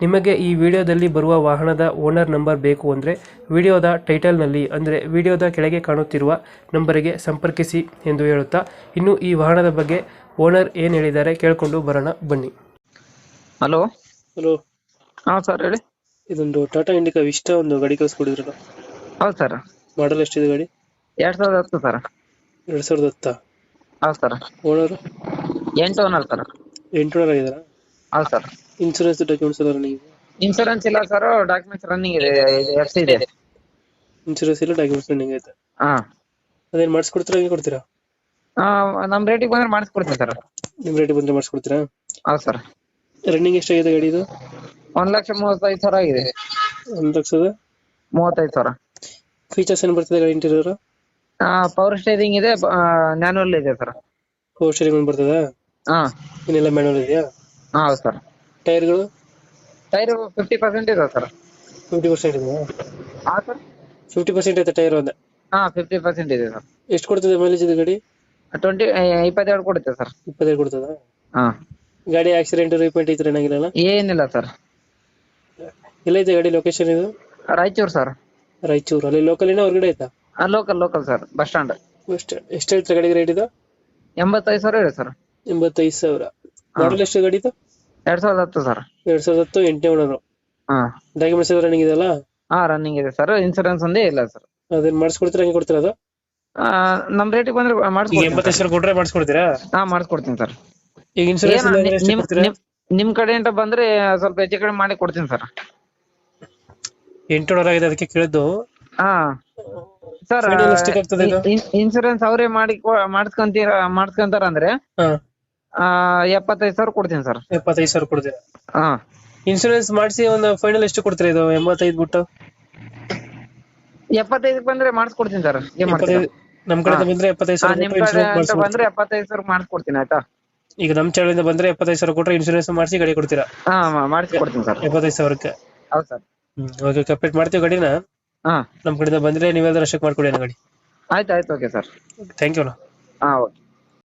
ನಿಮಗೆ ಈ ವಿಡಿಯೋದಲ್ಲಿ ಬರುವ ವಾಹನದ ಓನರ್ ನಂಬರ್ ಬೇಕು ಅಂದರೆ ವಿಡಿಯೋದ ಟೈಟಲ್ನಲ್ಲಿ ಅಂದರೆ ವಿಡಿಯೋದ ಕೆಳಗೆ ಕಾಣುತ್ತಿರುವ ನಂಬರಿಗೆ ಸಂಪರ್ಕಿಸಿ ಎಂದು ಹೇಳುತ್ತಾ ಇನ್ನು ಈ ವಾಹನದ ಬಗ್ಗೆ ಓನರ್ ಏನು ಹೇಳಿದ್ದಾರೆ ಕೇಳಿಕೊಂಡು ಬರೋಣ ಬನ್ನಿ. ಹಲೋ. ಹಲೋ. ಹಾ ಸರ್ ಹೇಳಿ. ಇದೊಂದು ಟಾಟಾ ಇಂಡಿಕಾ ವಿಷ್ಟ ಒಂದು ಗಾಡಿ ಕಳಿಸ್ಕೊಡಿದ್ರಲ್ಲ? ಹೌದು ಸರ್. ಮಾಡಲ್ ಎಷ್ಟಿದೆ ಗಾಡಿ? ಎರಡ್ ಸಾವಿರದ ಹತ್ತು ಸರ್. ಎರಡು ಸಾವಿರದ ಹತ್ತ? ಹೌದು ಸರ್. ಓನರ್? ಎಂಟು ಓನರ್ ಸರ್. ಎಂಟುನೂರ ಆಗಿದಾರ ಹೌದು ಸರ್. ಇನ್ಸೂರೆನ್ಸ್ ಡಾಕ್ಯುಮೆಂಟ್ಸ್ ಎಲ್ಲ ರನ್ನಿಂಗ್ ಇನ್ಶೂರೆನ್ಸ್ ಇಲ್ಲ ಸರ್ ಡಾಕ್ಯುಮೆಂಟ್ಸ್ ರನ್ನಿಂಗ್ ಇದೆ ಎಫ್ ಇದೆ. ಇನ್ಸೂರೆನ್ಸ್ ಇಲ್ಲ ಡಾಕ್ಯುಮೆಂಟ್ಸ್ ರನ್ನಿಂಗ್ ಐತೆ. ಹಾ. ಅದೇನು ಮಾಡಿಸ್ಕೊಡ್ತೀರಾ ಹಂಗೆ ಕೊಡ್ತೀರಾ? ಆ, ನಮ್ ರೇಟಿಗೆ ಬಂದ್ರೆ ಮಾಡಿಸ್ಕೊಡ್ತೀನಿ ಸರ್ ನಿಮ್ಮ ರೇಟ್ ಬಂದರೆ ಮಾಡಿಸ್ಕೊಡ್ತೀರಾ? ಹೌದು ಸರ್ ರನ್ನಿಂಗ್ ಎಷ್ಟಾಗಿದೆ ಗಾಡಿ ಇದು? ಒಂದ್ ಲಕ್ಷ ಮೂವತ್ತೈದು ಸಾವಿರ ಆಗಿದೆ. ಒಂದು ಲಕ್ಷದ? ಮೂವತ್ತೈದು ಸಾವಿರ. ಫೀಚರ್ಸ್ ಏನು ಬರ್ತದೆ ಗಾಡಿ ಇಂಟೀರಿಯರ್ ಪವರ್ ಸ್ಟೇರಿಂಗ್ ಇದೆ ನ್ಯಾನುವಲ್ ಇದೆ ಸರ್ ಪವರ್ ಸ್ಟೇರಿಂಗ್ ಒಂದು ಬರ್ತದ? ಹಾ. ಇನ್ನೆಲ್ಲ ಮ್ಯಾನುವಲ್ ಇದೆಯಾ? ಹಾ ಹೌದು ಸರ್ ಟೈರ್ಗಳು? ಟೈರ್ ಫಿಫ್ಟಿ ಪರ್ಸೆಂಟ್ ಇದೆ ಸರ್. ಫಿಫ್ಟಿ ಪರ್ಸೆಂಟ್ ಇದೆಯಾ? ಹಾಂ ಸರ್. ಫಿಫ್ಟಿ ಪರ್ಸೆಂಟ್ ಐತೆ ಟೈರ್ ಒಂದೆ? ಹಾ ಫಿಫ್ಟಿ ಪರ್ಸೆಂಟ್ ಇದೆ ಸರ್. ಎಷ್ಟು ಕೊಡ್ತದೆ ಮೈಲೇಜ್ ಇದು ಗಾಡಿ? ಟ್ವೆಂಟಿ ಇಪ್ಪತ್ತೆರಡು ಕೊಡುತ್ತೆ ಸರ್. ಇಪ್ಪತ್ತೈದು ಕೊಡ್ತದ? ಹಾ. ಗಾಡಿ ಆಕ್ಸಿಡೆಂಟ್ ರಿಪೇಂಟ್ ಇದ್ರೆ ಥರ ಏನಾಗಿಲ್ಲ ಏನಿಲ್ಲ ಸರ್. ಎಲ್ಲೈತೆ ಗಾಡಿ ಲೊಕೇಶನ್ ಇದು? ರಾಯಚೂರು ಸರ್. ರಾಯಚೂರು. ಅಲ್ಲಿ ಲೋಕಲ್ ಏನೋ ಹೊರಗಡೆ ಆ local local sir. Bus stand. ಎಷ್ಟು ಎಷ್ಟು ಹೇಳ್ತಾರೆ ಗಾಡಿಗೆ ರೇಟ್ ಇದು? ಎಂಬತ್ತೈದು ಸಾವಿರ ಇದೆ ಸರ್. ಎಂಬತ್ತೈದು ಸಾವಿರ. ಮಾಡಲ್ ಎಷ್ಟು ಗಾಡಿ ಇದು? ಎರಡ್ ಸಾವಿರದ ಹತ್ತು ಸರ್. ಎರಡ್ ಸಾವಿರದ ಹತ್ತು ಎಂಟನೇ ಓನರು ಹಾ. ಡಾಕ್ಯುಮೆಂಟ್ಸ್ ಎಲ್ಲ ರನ್ನಿಂಗ್ ಇದೆಯಲ್ಲ? ಹಾ ರನ್ನಿಂಗ್ ಇದೆ ಸರ್. ಇನ್ಸೂರೆನ್ಸ್ ಒಂದೇ ಇಲ್ಲ ಸರ್. ಅದೇನು ಮಾಡಿಸ್ಕೊಡ್ತೀರಾ ಹಂಗೆ ಕೊಡ್ತೀರಾ ಅದು? ನಮ್ ರೇಟಿಗೆ ಬಂದ್ರೆ ಈಗ ಮಾಡಿಸ್ಕೊಡ್ತೀನಿ ಎಂಬತ್ತೈದು ಸಾವಿರ ಕೊಟ್ರೆ ಮಾಡಿಸ್ಕೊಡ್ತೀರಾ? ಹಾ ಮಾಡಿಸ್ಕೊಡ್ತೀನಿ ಸರ್. ಈಗ ಇನ್ಸೂರೆನ್ಸ್ ಏನ ಎಷ್ಟು ನಿಮ್ ಕೊಡ್ತೀರಾ? ನಿಮ್ ನಿಮ್ ಕಡೆಯಿಂದ ಬಂದ್ರೆ ಸ್ವಲ್ಪ ಹೆಚ್ಚು ಕಡಿಮೆ ಮಾಡಿ ಕೊಡ್ತೀನಿ ಸರ್. ಎಂಟು ಆಗಿದೆ ಅದಕ್ಕೆ ಕೇಳಿದ್ದು. ಹಾ. ಸರ್ Final ಎಷ್ಟಕ್ಕೆ ಆಗ್ತದೆ ಇದು? ಇನ್ಸೂರೆನ್ಸ್ ಅವರೇ ಮಾಡಿ ಮಾಡಿಸ್ಕೊಂತೀರ ಮಾಡಿಸ್ಕೊಂತಾರ ಅಂದ್ರೆ ಹಾ. ಆ, ಎಪ್ಪತ್ತೈದು ಸಾವಿರ ಕೊಡ್ತೀನಿ ಸರ್. ಎಪ್ಪತ್ತೈದು ಸಾವಿರ ಕೊಡ್ತೀರಾ? ಹಾ ಇನ್ಸೂರೆನ್ಸ್ ಮಾಡಿಸಿ ಒಂದು ಫೈನಲ್ ಎಷ್ಟು ಕೊಡ್ತೀರಾ ಇದು ಎಂಬತ್ತೈದು ಬಿಟ್ಟು? ಎಪ್ಪತ್ತೈದಕ್ಕೆ ಬಂದ್ರೆ ಮಾಡಿಸ್ಕೊಡ್ತೀನಿ ಸರ್ ಏನ್ ಮಾಡ್ತೀರಾ? ಎಪ್ಪತ್ತೈದು ನಮ್ ಕಡೆ ಬಂದ್ರೆ ಎಪ್ಪತ್ತೈದು ಹಾ, ಸಾವಿರ ನಿಮ್ ಕಡೆ ಅಂತ ಮಾಡಿಸ್ಕೊಡ್ತೀರಾ ಬಂದ್ರೆ ಎಪ್ಪತ್ತೈದು ಸಾವಿರ ಮಾಡಿಸ್ಕೊಡ್ತೀನಿ ಆಯ್ತಾ? ಈಗ ನಮ್ ಚಳಿಯಿಂದ ಬಂದ್ರೆ ಎಪ್ಪತ್ತೈದು ಸಾವಿರ ಕೊಟ್ರೆ ಇನ್ಸೂರೆನ್ಸ್ ಮಾಡಿಸಿ ಗಾಡಿ ಕೊಡ್ತೀರಾ? ಹಾ ಮಾಡಿಸ್ಕೊಡ್ತೀನಿ ಸರ್. ಎಪ್ಪತ್ತೈದು ಸಾವಿರಕ್ಕೆ? ಹೌದು ಸರ್. ಹ್ಮ್ ಓಕೆ ಕಂಪ್ಲೀಟ್ ಮಾಡ್ತೀವಿ ಗಾಡಿನ. ಹಾ. ನಮ್ ಕಡೆಯಿಂದ ಬಂದ್ರೆ ನೀವೆಲ್ಲರೂ ಅಷ್ಟಕ್ಕೆ ಮಾಡ್ಕೊಡಿ ಅಣ್ಣ ಗಾಡಿ. ಆಯ್ತು ಆಯ್ತು ಓಕೆ ಸರ್ ಥ್ಯಾಂಕ್ ಯು ಹಾ ಓಕೆ.